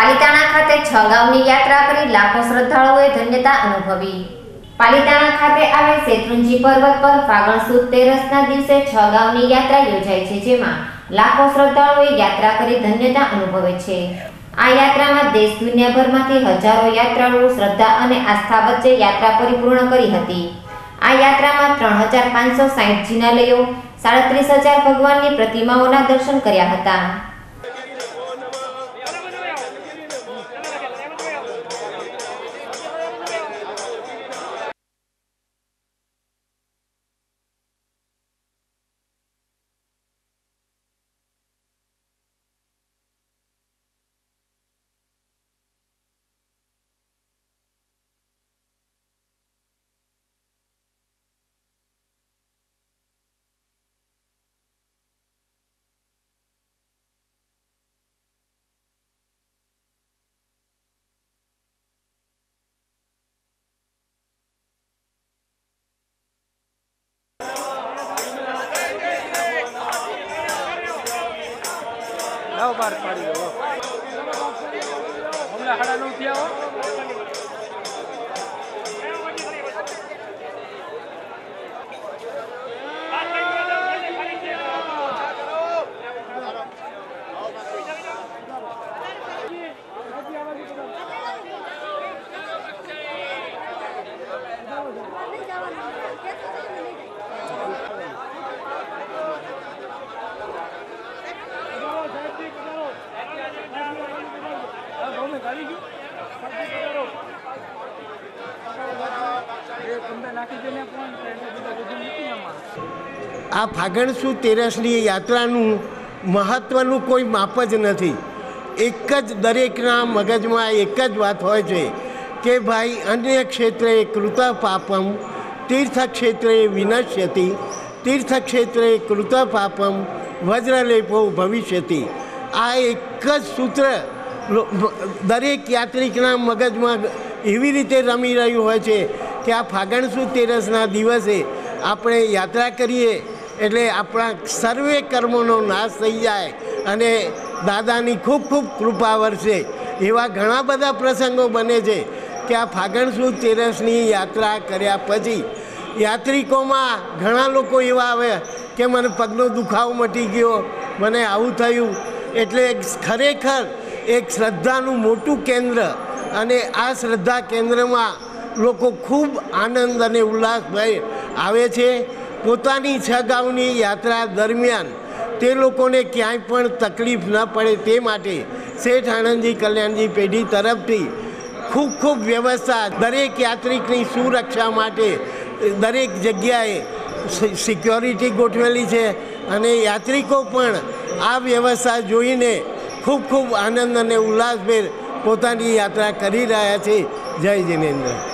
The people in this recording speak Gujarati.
પાલિતાણા ખાતે છ ગામની યાત્રા કરી લાખો શ્રદ્ધાળુઓએ ધન્યતા અનુભવી. પાલિતાણા ખાતે આવેલ શેત્રુંજી પર્વત પર ફાગણ સુદ તેરસના દિવસે છ ગામની યાત્રા યોજાય છે, જેમાં લાખો શ્રદ્ધાળુઓએ યાત્રા કરી ધન્યતા અનુભવે છે. આ યાત્રામાં દેશ દુનિયાભરમાંથી હજારો યાત્રાળુઓ શ્રદ્ધા અને આસ્થા વચ્ચે યાત્રા પરિપૂર્ણ કરી હતી. આ યાત્રામાં ત્રણ હજાર પાંચસો સાહીઠ જિનાલયો, સાડત્રીસ હજાર ભગવાનની પ્રતિમાઓના દર્શન કર્યા હતા. Cuidado, Barbarito. Vamos dejar. આ ફાગણ સુદ તેરસની યાત્રાનું મહત્ત્વનું કોઈ માપ જ નથી. એક જ દરેકના મગજમાં એક જ વાત હોય છે કે ભાઈ અન્ય ક્ષેત્રે કૃત પાપમ તીર્થ વિનશ્યતિ તીર્થ ક્ષેત્રે કૃત પાપમ વજ્રલેપો ભવિષ્યતિ. આ એક જ સૂત્ર દરેક યાત્રિકના મગજમાં એવી રીતે રમી રહ્યું હોય છે કે આ ફાગણ સુદ તેરસના દિવસે આપણે યાત્રા કરીએ એટલે આપણા સર્વે કર્મોનો નાશ થઈ જાય અને દાદાની ખૂબ ખૂબ કૃપા વરસે. એવા ઘણા બધા પ્રસંગો બને છે કે આ ફાગણ સુદ તેરસની યાત્રા કર્યા પછી યાત્રિકોમાં ઘણા લોકો એવા આવે કે મને પગનો દુખાવો મટી ગયો, મને આવું થયું. એટલે ખરેખર એક શ્રદ્ધાનું મોટું કેન્દ્ર અને આ શ્રદ્ધા કેન્દ્રમાં લોકો ખૂબ આનંદ અને ઉલ્લાસભય આવે છે. પોતાની છ યાત્રા દરમિયાન તે લોકોને ક્યાંય પણ તકલીફ ન પડે તે માટે શેઠ આનંદજી કલ્યાણજી પેઢી તરફથી ખૂબ ખૂબ વ્યવસ્થા દરેક યાત્રિકની સુરક્ષા માટે દરેક જગ્યાએ સિક્યોરિટી ગોઠવેલી છે અને યાત્રિકો પણ આ વ્યવસ્થા જોઈને ખૂબ ખૂબ આનંદ અને ઉલ્લાસભેર પોતાની યાત્રા કરી રહ્યા છે. જય જિનેન્દ્ર.